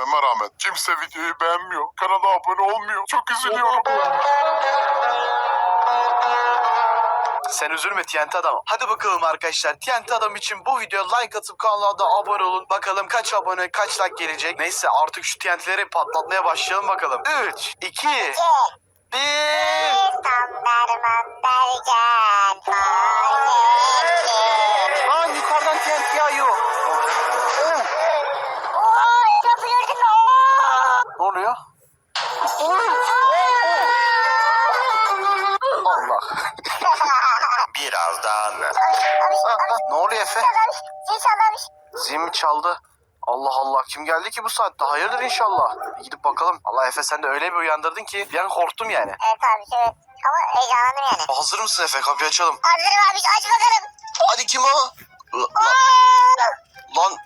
etmeme rağmen kimse videoyu beğenmiyor. Kanala abone olmuyor. Çok üzülüyorum. Sen üzülme TNT adam. Hadi bakalım arkadaşlar. TNT adam için bu videoya like atıp kanala da abone olun. Bakalım kaç abone kaç like gelecek. Neyse artık şu TNT'leri patlatmaya başlayalım bakalım. 3, 2, 1. Tam derman derken Aa yukarıdan TNT yağıyor. Zim çaldı. Allah Allah kim geldi ki bu saatte? Hayırdır inşallah. Bir Gidip bakalım. Allah Efe sen de öyle bir uyandırdın ki bir an korktum yani. Evet abi evet. Ama heyecanlandım yani. Hazır mısın Efe? Kapıyı açalım. Hazırım abi aç bakalım. Hadi kim o? Aa, Lan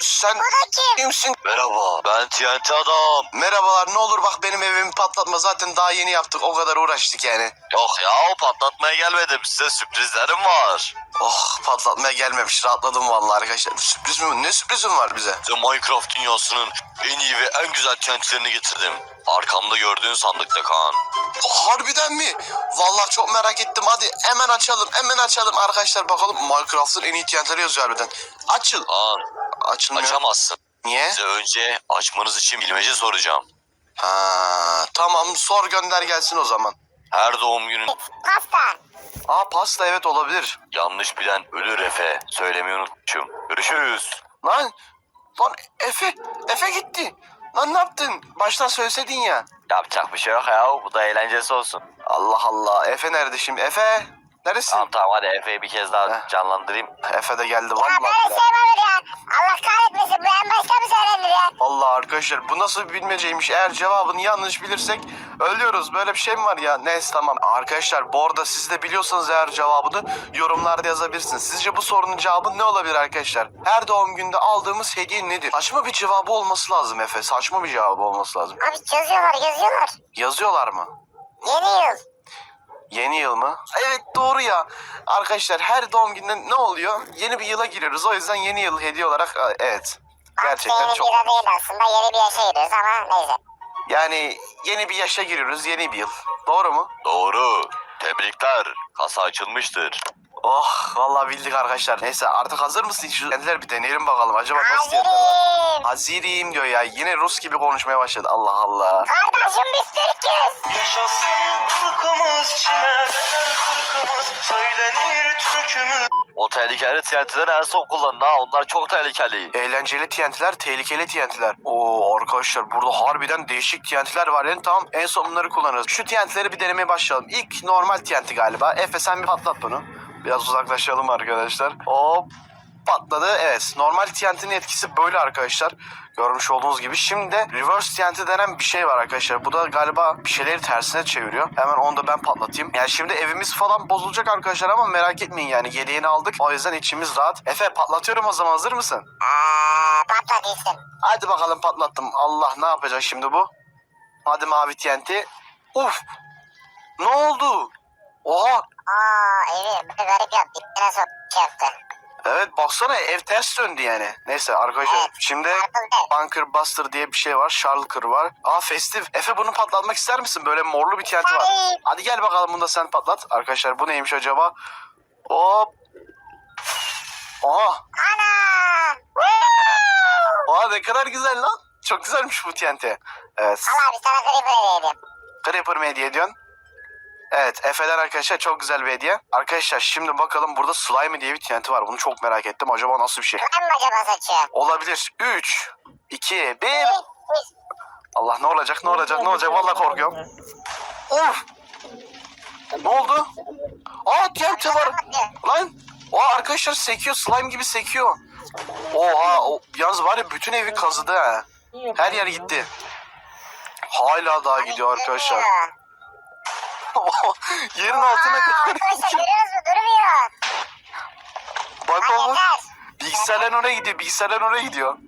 sen bu da kim? kimsin? Merhaba ben TNT adam. Merhabalar ne olur bak benim evimi patlatma zaten daha yeni yaptık o kadar uğraştık yani. Yok ya o patlatmaya gelmedim size sürprizlerim var. Oh patlatmaya gelmemiş rahatladım vallahi arkadaşlar. Sürpriz mi? Ne sürprizim var bize? Size Minecraft dünyasının en iyi ve en güzel TNT'lerini getirdim. Arkamda gördüğün sandıkta Kaan. Harbiden mi? Vallahi çok merak ettim. Hadi hemen açalım. Hemen açalım arkadaşlar. Bakalım Minecraft'ın en iyi TNT'leri yazıyor harbiden. Açıl. Kaan Açılmıyor. açamazsın. Niye? Size önce açmanız için bilmece soracağım. Ha, tamam sor gönder gelsin o zaman. Her doğum günün Pasta. Aa pasta evet olabilir. yanlış bilen ölür Efe. Söylemeyi unutmuşum. Görüşürüz. Lan, lan Efe, Efe gitti. Lan ne yaptın? Baştan söyleseydin ya. Yapacak bir şey yok ya bu da eğlencesi olsun. Allah Allah. Efe nerede şimdi? Efe, neresin? Tamam tamam hadi Efe'yi bir kez daha Heh. canlandırayım. Efe de geldi Ya vallahi. böyle şey mi olur ya? Allah kahretmesin bu en başta mı söylenir ya? Allah arkadaşlar bu nasıl bir bilmeceymiş. Eğer cevabını yanlış bilirsek ölüyoruz. Böyle bir şey mi var ya? Neyse tamam. Arkadaşlar bu arada siz de biliyorsanız eğer cevabını yorumlarda yazabilirsiniz. Sizce bu sorunun cevabı ne olabilir arkadaşlar? Her doğum günde aldığımız hediye nedir? Saçma bir cevabı olması lazım Efe. Saçma bir cevabı olması lazım. Abi yazıyorlar yazıyorlar. Yazıyorlar mı? Yeni yıl. Yeni yıl mı? Evet doğru ya. Arkadaşlar her doğum gününde ne oluyor? Yeni bir yıla giriyoruz. O yüzden yeni yıl hediye olarak e, evet. Gerçekten yeni çok. bir yıla değil aslında yeni bir yaşa giriyoruz ama neyse. Yani yeni bir yaşa giriyoruz. Yeni bir yıl. Doğru mu? Doğru. Tebrikler. Kasa açılmıştır. Oh vallahi bildik arkadaşlar. Neyse artık hazır mısın? Şu kendiler bir deneyelim bakalım. Acaba nasıl diyorlar? Hazırım. Haziriyim diyor ya. Yine Rus gibi konuşmaya başladı. Allah Allah. Kardeşim biz Türk'üz. Yaşasın kırkımız, söylenir türkümüz. O tehlikeli TNT'leri en son kullanın ha. Onlar çok tehlikeli. Eğlenceli TNT'ler, tehlikeli TNT'ler. Oo arkadaşlar burada harbiden değişik TNT'ler var. Yani tamam en son bunları kullanırız. Şu TNT'leri bir denemeye başlayalım. İlk normal TNT galiba. Efe sen bir patlat bunu. Biraz uzaklaşalım arkadaşlar. Hop patladı. Evet normal TNT'nin etkisi böyle arkadaşlar. Görmüş olduğunuz gibi. Şimdi de reverse TNT denen bir şey var arkadaşlar. Bu da galiba bir şeyleri tersine çeviriyor. Hemen onu da ben patlatayım. Yani şimdi evimiz falan bozulacak arkadaşlar ama merak etmeyin yani. Yediğini aldık. O yüzden içimiz rahat. Efe patlatıyorum o zaman hazır mısın? Aa, patlat iyisin. Hadi bakalım patlattım. Allah ne yapacak şimdi bu? Hadi mavi TNT. Uf. Ne oldu? Oha. Aa evi böyle garip yaptı. İçine sok şey yaptı. Evet baksana ev ters döndü yani. Neyse arkadaşlar Evet. şimdi. Bunker Buster diye bir şey var. Shulker var. Aa festif. Efe bunu patlatmak ister misin? Böyle morlu bir TNT var. Hadi gel bakalım bunu da sen patlat. Arkadaşlar bu neymiş acaba? Hop. Oha. Ana. Oha ne kadar güzel lan. Çok güzelmiş bu TNT. Evet. Al abi sana Creeper hediye edeyim. Creeper mi hediye ediyorsun? Evet Efe'den arkadaşlar çok güzel bir hediye. Arkadaşlar şimdi bakalım burada slime diye bir TNT var. Bunu çok merak ettim. Acaba nasıl bir şey? Ben mi acaba saçıyor? Olabilir. 3, 2, 1. Allah ne olacak ne olacak ne olacak vallahi korkuyorum. Of. Ne oldu? Aa TNT var. Lan. Oha arkadaşlar sekiyor slime gibi sekiyor. Oha o, yalnız var ya bütün evi kazıdı ha. Her yer gitti. Hala daha gidiyor arkadaşlar. Yerin altına Aa, arkadaşlar görüyorsunuz mu? Durmuyor. Bak Lan oğlum. yeter. Bilgisayarların oraya gidiyor. Bilgisayarların oraya gidiyor.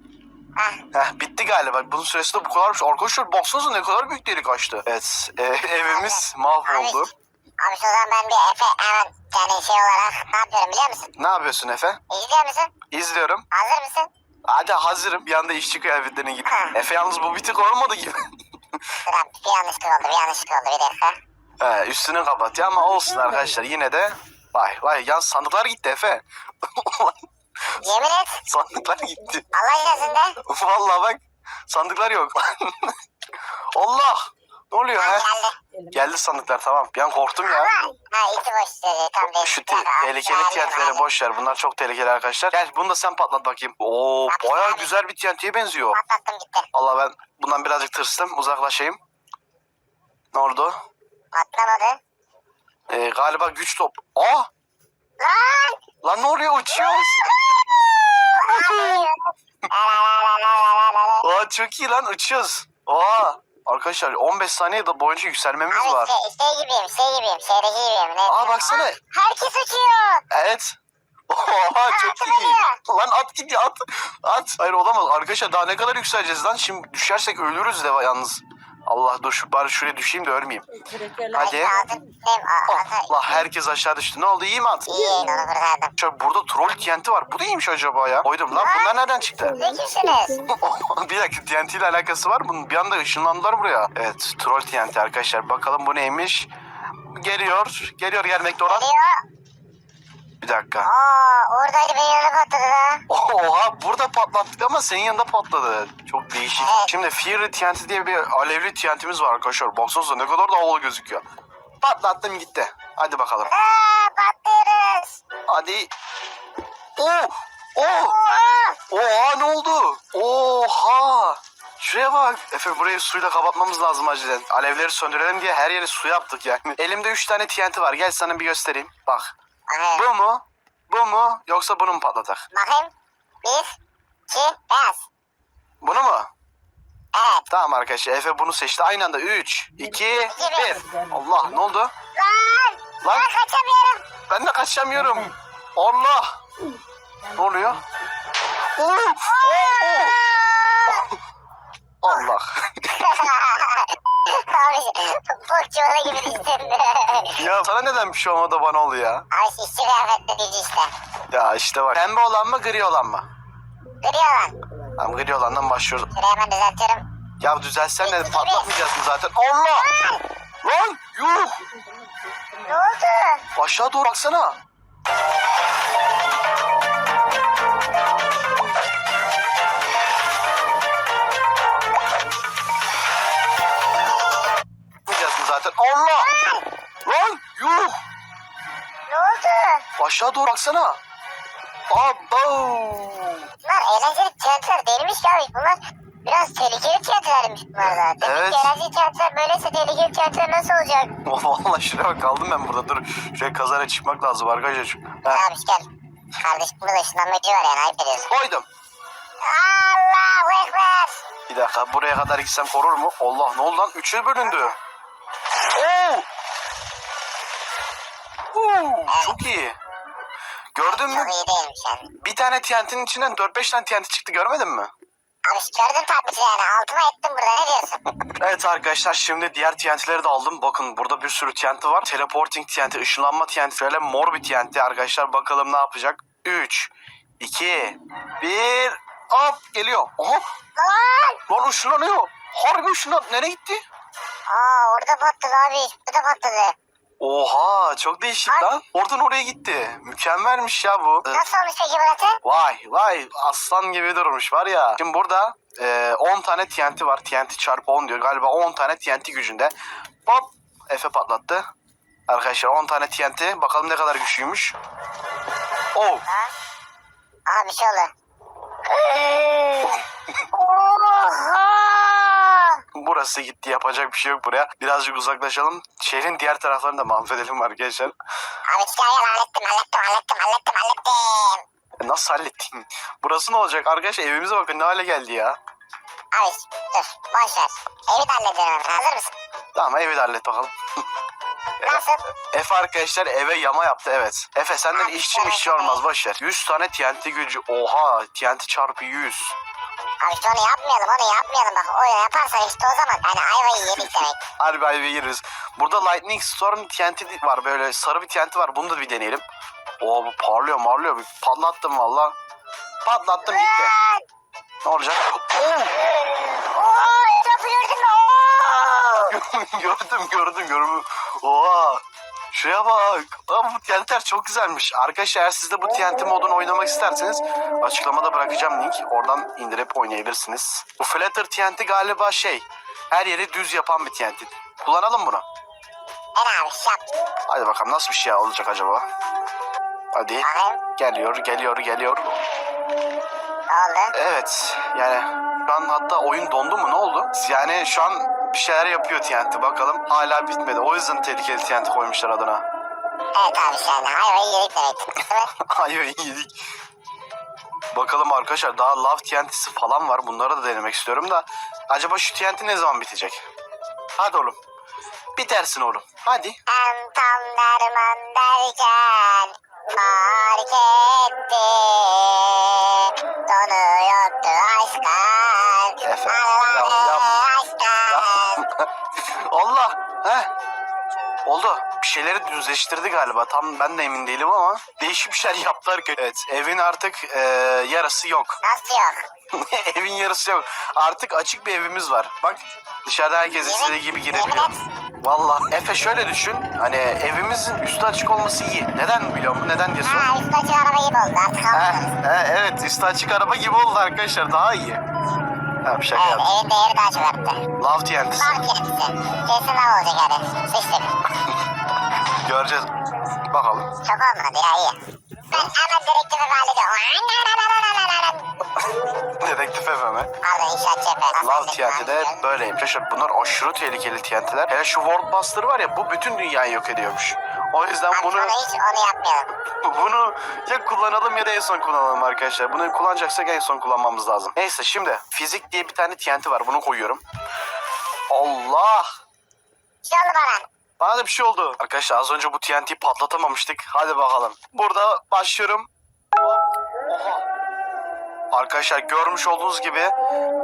Heh. Heh, bitti galiba. Bunun süresi de bu kadarmış. Arkadaşlar baksanıza ne kadar büyük delik açtı. Evet. e, evimiz mahvoldu. Abi şu zaman ben bir Efe hemen yani şey olarak ne yapıyorum biliyor musun? Ne yapıyorsun Efe? İzliyor musun? İzliyorum. Hazır mısın? Hadi hazırım. Bir anda işçi kıyafetlerine git. Efe yalnız bu bir tık olmadı gibi. Bir yanlışlık oldu bir yanlışlık oldu bir dakika. He, üstünü kapatıyor ama olsun arkadaşlar. Yine de vay vay yan sandıklar gitti Efe. Yemin et sandıklar gitti. Allah yazında. Vallahi bak sandıklar yok. Allah! Ne oluyor Ha, geldi. Geldi sandıklar tamam. An korktum ya. Ha içi boş dedi tam benim. Şu te- tehlikeli TNT'leri boş ver. Bunlar çok tehlikeli arkadaşlar. Gel bunu da sen patlat bakayım. Oo baya güzel bir TNT'ye benziyor. Patlattım gitti. Allah ben bundan birazcık tırstım. Uzaklaşayım. Ne oldu? Patlamadı. Ee, galiba güç top. Aa! Lan! Lan ne oluyor? Uçuyoruz. Aa çok iyi lan uçuyoruz. Aa! Arkadaşlar 15 saniye da boyunca yükselmemiz Abi var. şey, şey gibiyim şey gibiyim şeydeki gibiyim. Ne? Aa baksana. Herkes uçuyor. Evet. Oha çok iyi. Lan at gidiyor at. At. Hayır olamaz. Arkadaşlar daha ne kadar yükseleceğiz lan? Şimdi düşersek ölürüz de yalnız. Allah dur şu bari şuraya düşeyim de ölmeyeyim. Hadi. Aldım. Hem Allah herkes aşağı düştü. Ne oldu iyi mi at? İyi onu kurtardım. Şöyle burada troll TNT var. Bu neymiş acaba ya? Koydum lan bunlar nereden çıktı? Ne kimsiniz? bir dakika TNT ile alakası var bunun. Bir anda ışınlandılar buraya. Evet troll TNT arkadaşlar. Bakalım bu neymiş? Geliyor. Geliyor gelmekte olan. Geliyor. Bir dakika. Aa oradaydı benim yanına patladı da. Oha burada patlattık ama senin yanında patladı. Çok değişik. Şimdi Fury TNT diye bir alevli TNT'miz var arkadaşlar. Baksanıza ne kadar da havalı gözüküyor. Patlattım gitti. Hadi bakalım. Aa patlıyoruz. Hadi. Oh! Oh! Oha. Oha ne oldu? Oha! Şuraya bak. Efe burayı suyla kapatmamız lazım acilen. Alevleri söndürelim diye her yeri su yaptık yani. Elimde 3 tane TNT var. Gel sana bir göstereyim. Bak. Bakayım. Bu mu? Bu mu? Yoksa bunu mu patlatak? Bakayım. Bir. iki, Beyaz. Bunu mu? Evet. Tamam arkadaşlar Efe bunu seçti. Aynı anda 3, 2, 1. Allah ne oldu? Lan. Lan Ben kaçamıyorum. ben de kaçamıyorum. Allah. Ne oluyor? Allah. Abi bok çuvalı gibi düştün. ya sana neden bir şey olmadı bana oldu ya? Abi işçi kıyafetli gücü işte. Ya işte bak. Pembe olan mı gri olan mı? Görüyor lan. Tamam gri olandan başlıyoruz. Şurayı hemen düzeltiyorum. Ya düzelsen de patlatmayacağız mı zaten? Allah! Lan yuh! Ne oldu? Aşağı doğru baksana. Allah! Lan yuh! Ne oldu? Aşağı doğru baksana. Abo! Bunlar eğlenceli tiyatrolar değilmiş ki abi. Bunlar biraz tehlikeli tiyatrolarmış bunlar da. Demek Evet. ki eğlenceli tiyatrolar böyleyse tehlikeli tiyatro nasıl olacak? Vallahi şuraya bak kaldım ben burada. Dur. Şuraya kazara çıkmak lazım arkadaşlar. Heh, Abi gel. Kardeşim burada ışınlanmacı var yani ayıp ediyorsun. koydum. Allahu Ekber. Bir dakika buraya kadar gitsem korur mu? Allah ne oldu lan? Üçe bölündü. Oo! Oo, çok iyi. Gördün mü? Çok iyi değilmiş yani. Bir tane TNT'nin içinden 4-5 tane TNT çıktı görmedin mi? Abi gördün tabii yani. Altıma ettim burada ne diyorsun? Evet arkadaşlar şimdi diğer TNT'leri de aldım. Bakın burada bir sürü TNT var. Teleporting TNT, ışınlanma TNT, böyle mor bir TNT arkadaşlar. Bakalım ne yapacak? 3, 2, 1, hop geliyor. Aha Lan! lan ışınlanıyor. Harbi ışınlan. Nereye gitti? Aa orada patladı abi. Burada patladı. Oha çok değişik Ay. lan. Oradan oraya gitti. Mükemmelmiş ya bu. Ee, Nasıl olmuş peki burası? Vay vay aslan gibi durmuş var ya. Şimdi burada e, 10 tane TNT var. TNT çarpı 10 diyor. Galiba 10 tane TNT gücünde. Hop Efe patlattı. Arkadaşlar 10 tane TNT. Bakalım ne kadar güçlüymüş. Oh Abi bir şey oldu. Oha! Burası gitti yapacak bir şey yok buraya. Birazcık uzaklaşalım. Şehrin diğer taraflarını da mahvedelim arkadaşlar. Ya hallettim hallettim hallettim hallettim hallettim. E, Nasıl hallettin? Burası ne olacak arkadaşlar? Evimize bakın ne hale geldi ya. Abi dur boş ver. Evi de hallediyorum. Hazır mısın? Tamam evi de hallet bakalım. Nasıl? Efe arkadaşlar eve yama yaptı evet. Efe senden işçi işçi olmaz boşver. 100 tane TNT gücü. Oha TNT çarpı 100. Abi işte onu yapmayalım onu yapmayalım bak. O yaparsan işte o zaman hani ayvayı yedik demek. Harbi ayve yeriz. Burada Lightning Storm TNT var böyle sarı bir TNT var. Bunu da bir deneyelim. Oo bu parlıyor marlıyor. Bir patlattım valla. Patlattım gitti. Ne olacak? Oo! gördüm gördüm gördüm. Oha. Şuraya bak. Aa, bu TNT'ler çok güzelmiş. Arkadaşlar eğer siz de bu TNT modunu oynamak isterseniz açıklamada bırakacağım link. Oradan indirip oynayabilirsiniz. Bu Flutter TNT galiba şey her yeri düz yapan bir TNT. Kullanalım bunu. Hadi bakalım nasıl bir şey olacak acaba? Hadi. Geliyor, geliyor, geliyor. Oldu? Evet. Yani şu an hatta oyun dondu mu? Ne oldu? Yani şu an bir şeyler yapıyor TNT. Bakalım. Hala bitmedi. O yüzden tehlikeli TNT koymuşlar adına. Evet abi şu an hayvayı yedik demek. Değil mi? Ayvayı yedik. Bakalım arkadaşlar daha Love TNT'si falan var. Bunları da denemek istiyorum da. Acaba şu TNT ne zaman bitecek? Hadi oğlum. Bitersin oğlum. Hadi. En tam derman derken fark etti. Sonu yoktu aşkın. Allah. Heh. Oldu. Bir şeyleri düzleştirdi galiba. Tam ben de emin değilim ama değişik bir şeyler yaptı arkadaşlar. Evet. Evin artık e, yarısı yok. Nasıl yok? Evin yarısı yok. Artık açık bir evimiz var. Bak dışarıda herkes istediği gibi girebiliyor. Valla Efe şöyle düşün. Hani evimizin üstü açık olması iyi. Neden biliyor musun? Neden diye sor. Ha üstü açık araba gibi oldu artık He, almışsınız. he, evet üstü açık araba gibi oldu arkadaşlar. Daha iyi. Bir şaka Evet yaptım. evin değeri daha çok arttı. Love TNT'si. Bak kendisi. Kesin lav olacak hadi. Sıçtık. Göreceğiz. Bakalım. Çok olmadı ya iyi. Ben hemen direktifi hallediyorum. Dedektif Efe mi? Aldı inşaat cephe. Love TNT'de böyleymiş. Arkadaşlar bunlar aşırı tehlikeli TNT'ler. Hele şu World Buster var ya bu bütün dünyayı yok ediyormuş. O yüzden bunu bunu hiç onu yapmayalım. bunu ya kullanalım ya da en son kullanalım arkadaşlar. Bunu kullanacaksak en son kullanmamız lazım. Neyse şimdi fizik diye bir tane TNT var. Bunu koyuyorum. Allah! Bir şey oldu bana. Bana da bir şey oldu. Arkadaşlar az önce bu TNT'yi patlatamamıştık. Hadi bakalım. Burada başlıyorum. Arkadaşlar görmüş olduğunuz gibi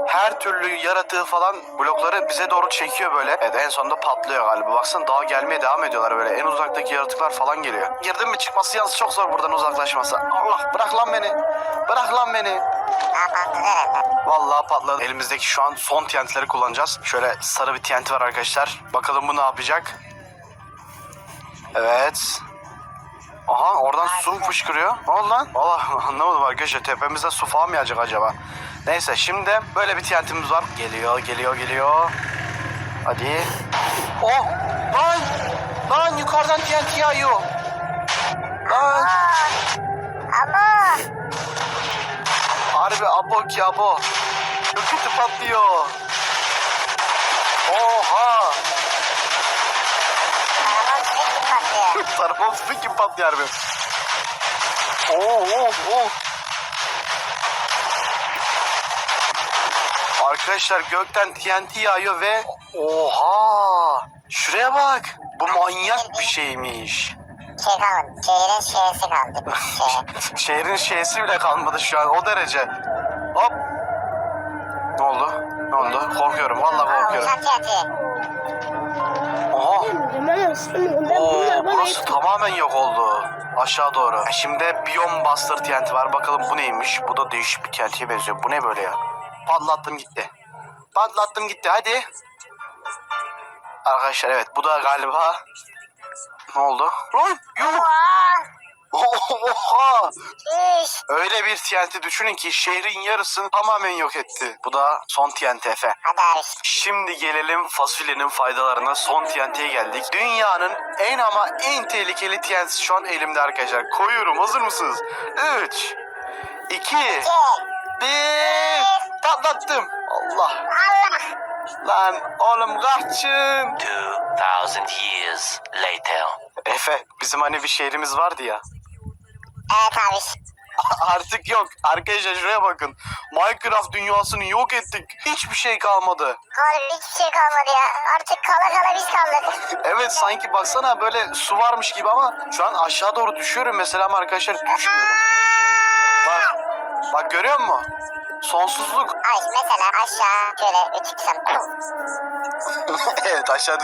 her türlü yaratığı falan blokları bize doğru çekiyor böyle. Evet en sonunda patlıyor galiba. Baksana daha gelmeye devam ediyorlar böyle. En uzaktaki yaratıklar falan geliyor. Girdim mi çıkması yalnız çok zor buradan uzaklaşması. Allah bırak lan beni. Bırak lan beni. Vallahi patladı. Elimizdeki şu an son TNT'leri kullanacağız. Şöyle sarı bir TNT var arkadaşlar. Bakalım bu ne yapacak. Evet. Aha oradan su mu fışkırıyor? Ne oldu lan? Valla anlamadım arkadaşlar. Tepemizde su falan mı yağacak acaba? Neyse şimdi böyle bir TNT'miz var. Geliyor geliyor geliyor. Hadi. Oh! Lan! Lan yukarıdan TNT yağıyor. Lan! Ama Harbi abo ki abo. Çok kötü patlıyor. Oha. Patlıyor. Tarafım fıkı kim patlıyor harbi. Oo, oo, oo. Arkadaşlar gökten TNT yağıyor ve oha. Şuraya bak. Bu manyak bir şeymiş. Şey kalmadı. Şehrin şeysi kaldı. Şey. Şehrin şeysi bile kalmadı şu an o derece. Hop. Ne oldu? Ne oldu? Korkuyorum. Vallahi Aa korkuyorum. uçak tiyatı. Oha. Oo, Oo, burası tamamen yok oldu. Aşağı doğru. E Şimdi Beyond Buster TNT var. Bakalım bu neymiş? Bu da değişik bir TNT'ye benziyor. Bu ne böyle ya? Patlattım gitti. Patlattım gitti. Hadi. Arkadaşlar evet bu da galiba... Ne oldu? Lan yuh! Öyle bir TNT düşünün ki şehrin yarısını tamamen yok etti. Bu da son TNT Efe. Şimdi gelelim fasulyenin faydalarına. Son TNT'ye geldik. Dünyanın en ama en tehlikeli TNT'si şu an elimde arkadaşlar. Koyuyorum. Hazır mısınız? 3 2 Gel. 1 Patlattım. Allah. Allah. Lan oğlum kaçın. 2000 years later. Efe bizim hani bir şehrimiz vardı ya. Evet abi. Artık yok. Arkadaşlar şuraya bakın. Minecraft dünyasını yok ettik. Hiçbir şey kalmadı. Harbi hiçbir şey kalmadı ya. Artık kala kala biz kaldık. Evet sanki baksana böyle su varmış gibi ama şu an aşağı doğru düşüyorum mesela ama arkadaşlar düşmüyorum. Bak, bak görüyor musun? Sonsuzluk. Ay mesela aşağı şöyle çıksam. evet aşağı